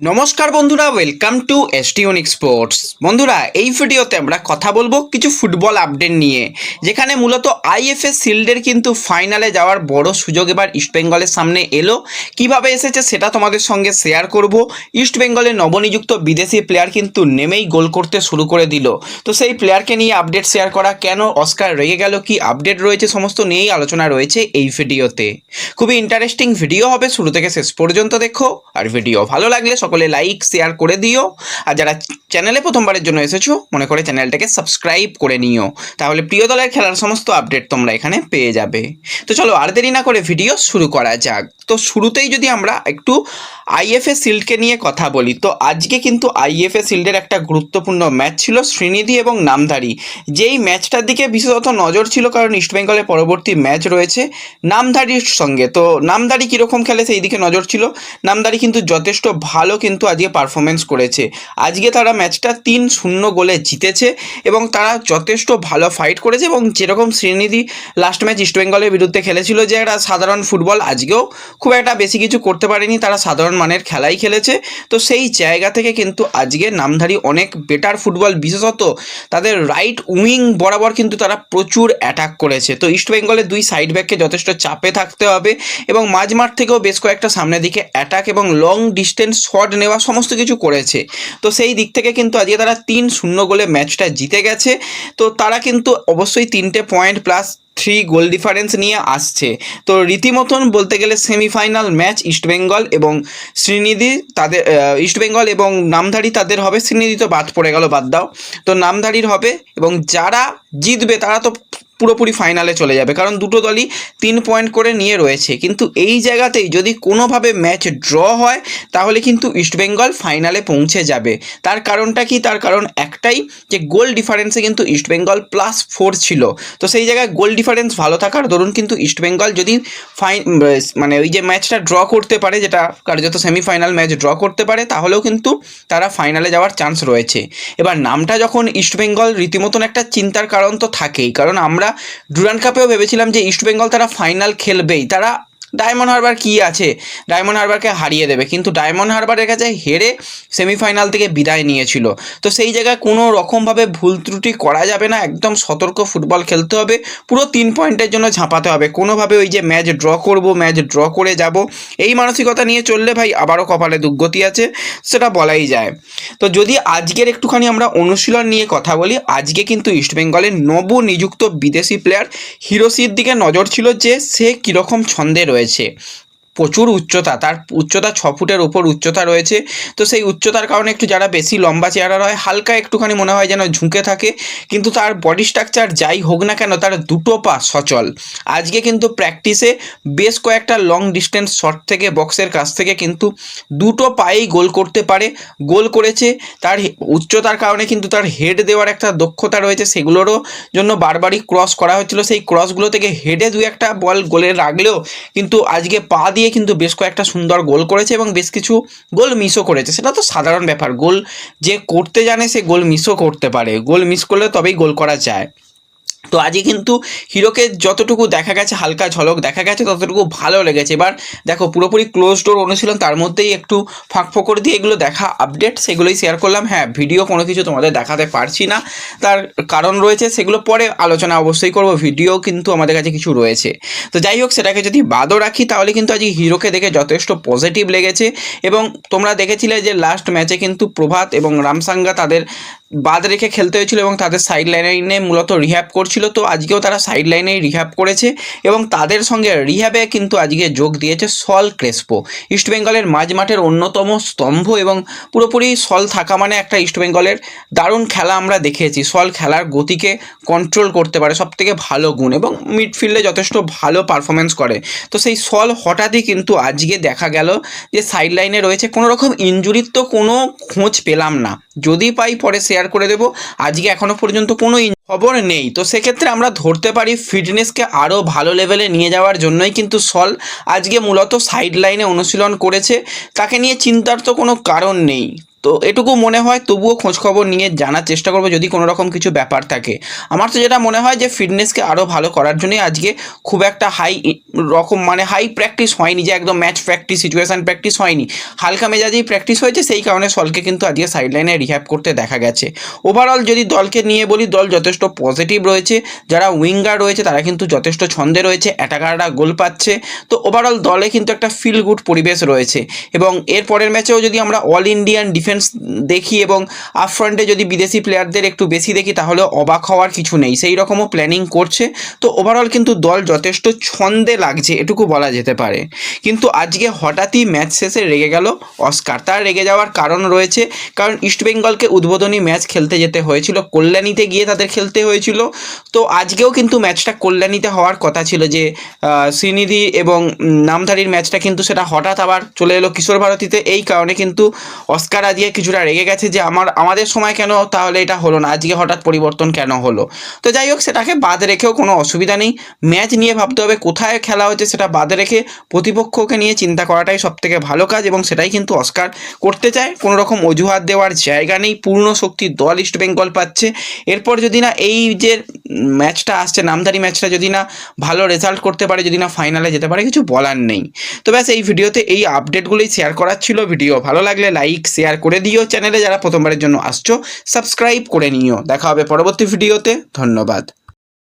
নমস্কার বন্ধুরা welcome to এসটিউনিক sports বন্ধুরা, এই ভিডিওতে আমরা কথা বলব কিছু ফুটবল আপডেট নিয়ে, যেখানে মূলত আইএফএ শিল্ডের কিন্তু ফাইনালে যাওয়ার বড় সুযোগ এবার ইস্টবেঙ্গলের সামনে এলো। কীভাবে এসেছে সেটা তোমাদের সঙ্গে শেয়ার করব। ইস্টবেঙ্গলের নবনিযুক্ত বিদেশি প্লেয়ার কিন্তু নেমেই গোল করতে শুরু করে দিল। তো সেই প্লেয়ারকে নিয়ে আপডেট শেয়ার করা, কেন অস্কার রেগে গেল, কি আপডেট রয়েছে, সমস্ত নিয়েই আলোচনা রয়েছে এই ভিডিওতে। খুবই ইন্টারেস্টিং ভিডিও হবে, শুরু থেকে শেষ পর্যন্ত দেখো। আর ভিডিও ভালো লাগলে সকলে লাইক শেয়ার করে দিও। আর যারা চ্যানেলে প্রথমবারের জন্য এসেছ, মনে করে চ্যানেলটাকে সাবস্ক্রাইব করে নিও। তাহলে প্রিয় দলের খেলার সমস্ত আপডেট তোমরা এখানে পেয়ে যাবে। তো চলো, আর দেরি না করে ভিডিও শুরু করা যাক। তো শুরুতেই যদি আমরা একটু আইএফএ শিল্ডকে নিয়ে কথা বলি, তো আজকে কিন্তু আইএফএ শিল্ডের একটা গুরুত্বপূর্ণ ম্যাচ ছিল শ্রীনিধি এবং নামধারী। যেই ম্যাচটার দিকে বিশেষত নজর ছিল, কারণ ইস্টবেঙ্গলের পরবর্তী ম্যাচ রয়েছে নামধারীর সঙ্গে। তো নামধারী কীরকম খেলে সেই দিকে নজর ছিল। নামধারী কিন্তু যথেষ্ট ভালো কিন্তু আজকে পারফরমেন্স করেছে। আজকে তারা ম্যাচটা তিন শূন্য গোলে জিতেছে এবং তারা যথেষ্ট ভালো ফাইট করেছে এবং যেরকম শ্রীনিধি লাস্ট ম্যাচ ইস্টবেঙ্গলের বিরুদ্ধে খেলেছিল যে একটা সাধারণ ফুটবল আজকেও খুব একটা বেশি কিছু করতে পারেনি, তারা সাধারণ মানের খেলাই খেলেছে। তো সেই জায়গা থেকে কিন্তু আজকে নামধারী অনেক বেটার ফুটবল বিশেষত তাদের রাইট উইং বরাবর কিন্তু তারা প্রচুর অ্যাটাক করেছে। তো ইস্টবেঙ্গলের দুই সাইড ব্যাককে যথেষ্ট চাপে থাকতে হবে এবং মাঝমাঠ থেকেও বেশ কয়েকটা সামনের দিকে অ্যাটাক এবং লং ডিস্টেন্স শট নেওয়া সমস্ত কিছু করেছে। তো সেই দিক থেকে কিন্তু আজকে তারা তিন শূন্য গোলে ম্যাচটা জিতে গেছে। তো তারা কিন্তু অবশ্যই তিনটে point plus three goal difference নিয়ে আসছে। তো রীতিমতন বলতে গেলে সেমিফাইনাল ম্যাচ ইস্টবেঙ্গল এবং শ্রীনিধি তাদের ইস্টবেঙ্গল এবং নামধারী তাদের হবে। শ্রীনিধি তো বাদ পড়ে গেল, বাদ দাও। তো নামধারীর হবে এবং যারা জিতবে তারা তো পুরোপুরি ফাইনালে চলে যাবে। কারণ দুটো দলই তিন পয়েন্ট করে নিয়ে রয়েছে। কিন্তু এই জায়গাতেই যদি কোনোভাবে ম্যাচ ড্র হয়, তাহলে কিন্তু ইস্টবেঙ্গল ফাইনালে পৌঁছে যাবে। তার কারণটা কি? তার কারণ একটাই যে গোল ডিফারেন্সে কিন্তু ইস্টবেঙ্গল প্লাস ফোর ছিল। তো সেই জায়গায় গোল ডিফারেন্স ভালো থাকার দরুন কিন্তু ইস্টবেঙ্গল যদি ফাইন মানে ওই যে ম্যাচটা ড্র করতে পারে, যেটা কার্যত সেমিফাইনাল ম্যাচ ড্র করতে পারে, তাহলেও কিন্তু তারা ফাইনালে যাওয়ার চান্স রয়েছে। এবার নামটা যখন ইস্টবেঙ্গল রীতিমতন একটা চিন্তার কারণ তো থাকেই। কারণ আমরা ডুরান কাপেও ভেবেছিলাম যে ইস্টবেঙ্গল তারা ফাইনাল খেলবেই। তারা ডায়মন্ড হারবার কি আছে? ডায়মন্ড হারবারকে হারিয়ে দেবে। কিন্তু ডায়মন্ড হারবারের কাছে হেরে সেমিফাইনাল থেকে বিদায় নিয়েছিল। তো সেই জায়গায় কোনো রকমভাবে ভুল ত্রুটি করা যাবে না। একদম সতর্ক ফুটবল খেলতে হবে। পুরো তিন পয়েন্টের জন্য ঝাঁপাতে হবে। কোনোভাবে ওই যে ম্যাচ ড্র করব ম্যাচ ড্র করে যাব, এই মানসিকতা নিয়ে চললে ভাই আবারও কপালে দুর্গতি আছে, সেটা বলাই যায়। তো যদি আজকের একটুখানি আমরা অনুশীলন নিয়ে কথা বলি, আজকে কিন্তু ইস্টবেঙ্গলের নবনিযুক্ত বিদেশি প্লেয়ার হিরোসির দিকে নজর ছিল যে সে কীরকম ছন্দে রয়েছে। છે. প্রচুর উচ্চতা, তার উচ্চতা ছ ফুটের ওপর উচ্চতা রয়েছে। তো সেই উচ্চতার কারণে একটু যারা বেশি লম্বা চেহারা হয়, হালকা একটুখানি মনে হয় যেন ঝুঁকে থাকে। কিন্তু তার বডি স্ট্রাকচার যাই হোক না কেন, তার দুটো পা সচল। আজকে কিন্তু প্র্যাকটিসে বেশ কয়েকটা লং ডিস্টেন্স শট থেকে বক্সের কাছ থেকে কিন্তু দুটো পায়েই গোল করতে পারে, গোল করেছে। তার উচ্চতার কারণে কিন্তু তার হেড দেওয়ার একটা দক্ষতা রয়েছে, সেগুলোরও জন্য বারবারই ক্রস করা হচ্ছিল। সেই ক্রসগুলো থেকে হেডে দু একটা বল গোলে রাখলেও কিন্তু আজকে পা দিয়ে কিন্তু বেশ কয়েকটা সুন্দর গোল করেছে এবং বেশ কিছু গোল মিসও করেছে। সেটা তো সাধারণ ব্যাপার। গোল যে করতে জানে সে গোল মিসও করতে পারে। গোল মিস করলে তবেই গোল করা যায়। তো আজকে কিন্তু হিরোকে যতটুকু দেখা গেছে, হালকা ঝলক দেখা গেছে, ততটুকু ভালো লেগেছে। এবার দেখো, পুরোপুরি ক্লোজ ডোর অনুশীলন, তার মধ্যেই একটু ফাঁক ফোকর দিয়ে এগুলো দেখা আপডেট সেগুলোই শেয়ার করলাম। হ্যাঁ ভিডিও কোনো কিছু তোমাদের দেখাতে পারছি না। তার কারণ রয়েছে, সেগুলো পরে আলোচনা অবশ্যই করব ভিডিও কিন্তু আমাদের কাছে কিছু রয়েছে। তো যাই হোক, সেটাকে যদি বাদও রাখি, তাহলে কিন্তু আজকে হিরোকে দেখে যথেষ্ট পজিটিভ লেগেছে। এবং তোমরা দেখেছিলে যে লাস্ট ম্যাচে কিন্তু প্রভাত এবং রামসাঙ্গা তাদের বাদ রেখে খেলতে হয়েছিল এবং তাদের সাইড লাইনে মূলত রিহ্যাব করছিল। তো আজকেও তারা সাইড লাইনেই রিহ্যাব করেছে এবং তাদের সঙ্গে রিহ্যাবে কিন্তু আজকে যোগ দিয়েছে সল ক্রেসপো। ইস্টবেঙ্গলের মাঝমাঠের অন্যতম স্তম্ভ এবং পুরোপুরি সল থাকা মানে একটা ইস্টবেঙ্গলের দারুণ খেলা আমরা দেখেছি। সল খেলার গতিকে কন্ট্রোল করতে পারে সব থেকে ভালো গুণ এবং মিডফিল্ডে যথেষ্ট ভালো পারফরমেন্স করে। তো সেই সল হঠাৎই কিন্তু আজকে দেখা গেল যে সাইড লাইনে রয়েছে। কোনো রকম ইঞ্জুরির তো কোনো খোঁজ পেলাম না। যদি পাই পরে শেয়ার করে দেবো। আজকে এখনও পর্যন্ত কোনো খবর নেই। তো সেক্ষেত্রে আমরা ধরতে পারি ফিটনেসকে আরও ভালো লেভেলে নিয়ে যাওয়ার জন্যই কিন্তু সল আজকে মূলত সাইড লাইনে অনুশীলন করেছে। তাকে নিয়ে চিন্তার তো কোনো কারণ নেই। তো এটুকু মনে হয় তবুও খোঁজখবর নিয়ে জানার চেষ্টা করব যদি কোনো রকম কিছু ব্যাপার থাকে। আমার তো যেটা মনে হয় যে ফিটনেসকে আরও ভালো করার জন্যই আজকে খুব একটা হাই রকম মানে হাই প্র্যাকটিস হয়নি যে একদম ম্যাচ প্র্যাকটিস সিচুয়েশান প্র্যাকটিস হয়নি। হালকা মেজাজেই প্র্যাকটিস হয়েছে, সেই কারণে সলকে কিন্তু আজকে সাইডলাইনে রিহ্যাব করতে দেখা গেছে। ওভারঅল যদি দলকে নিয়ে বলি, দল যথেষ্ট পজিটিভ রয়েছে। যারা উইঙ্গার রয়েছে, তারা কিন্তু যথেষ্ট ছন্দে রয়েছে অ্যাটাকাররা গোল পাচ্ছে। তো ওভারঅল দলে কিন্তু একটা ফিল গুড পরিবেশ রয়েছে। এবং এর পরের ম্যাচেও যদি আমরা অল ইন্ডিয়ান ডিফেন্স দেখি এবং আপফ্রন্টে যদি বিদেশি প্লেয়ারদের একটু বেশি দেখি, তাহলে অবাক হওয়ার কিছু নেই। সেই রকমও প্ল্যানিং করছে। তো ওভারঅল কিন্তু দল যথেষ্ট ছন্দে লাগছে, এটুকু বলা যেতে পারে। কিন্তু আজকে হঠাৎই ম্যাচ শেষে রেগে গেল অস্কার। তার রেগে যাওয়ার কারণ রয়েছে, কারণ ইস্টবেঙ্গলকে উদ্বোধনী ম্যাচ খেলতে যেতে হয়েছিল, কল্যাণীতে গিয়ে তাদের খেলতে হয়েছিল। তো আজকেও কিন্তু ম্যাচটা কল্যাণীতে হওয়ার কথা ছিল যে শ্রীনিধি এবং নামধারীর ম্যাচটা কিন্তু সেটা হঠাৎ আবার চলে এলো কিশোর ভারতীতে। এই কারণে কিন্তু অস্কার আজকে কিছুটা রেগে গেছে যে আমার, আমাদের সময় কেন তাহলে এটা হলো না? আজকে হঠাৎ পরিবর্তন কেন হলো? তো যাই হোক, সেটাকে বাদ রেখেও কোনো অসুবিধা নেই। ম্যাচ নিয়ে ভাবতে হবে কোথায় খেলা হচ্ছে সেটা বাদ রেখে প্রতিপক্ষকে নিয়ে চিন্তা করাটাই সব থেকে ভালো কাজ এবং সেটাই কিন্তু অস্কার করতে চায়। কোনো রকম অজুহাত দেওয়ার জায়গা নেই, পূর্ণ শক্তির দল ইস্ট বেঙ্গল পাচ্ছে। এরপর যদি না এই যে ম্যাচটা আসছে, নামধারী ম্যাচটা যদি না ভালো রেজাল্ট করতে পারে, যদি না ফাইনালে যেতে পারে, কিছু বলার নেই। তো ব্যাস, এই ভিডিওতে এই আপডেটগুলোই শেয়ার করার ছিল ভিডিও। ভালো লাগলে লাইক শেয়ার করে দিও চ্যানেলে যারা প্রথমবারের জন্য আসছো সাবস্ক্রাইব করে নিও। দেখা হবে পরবর্তী ভিডিওতে। ধন্যবাদ।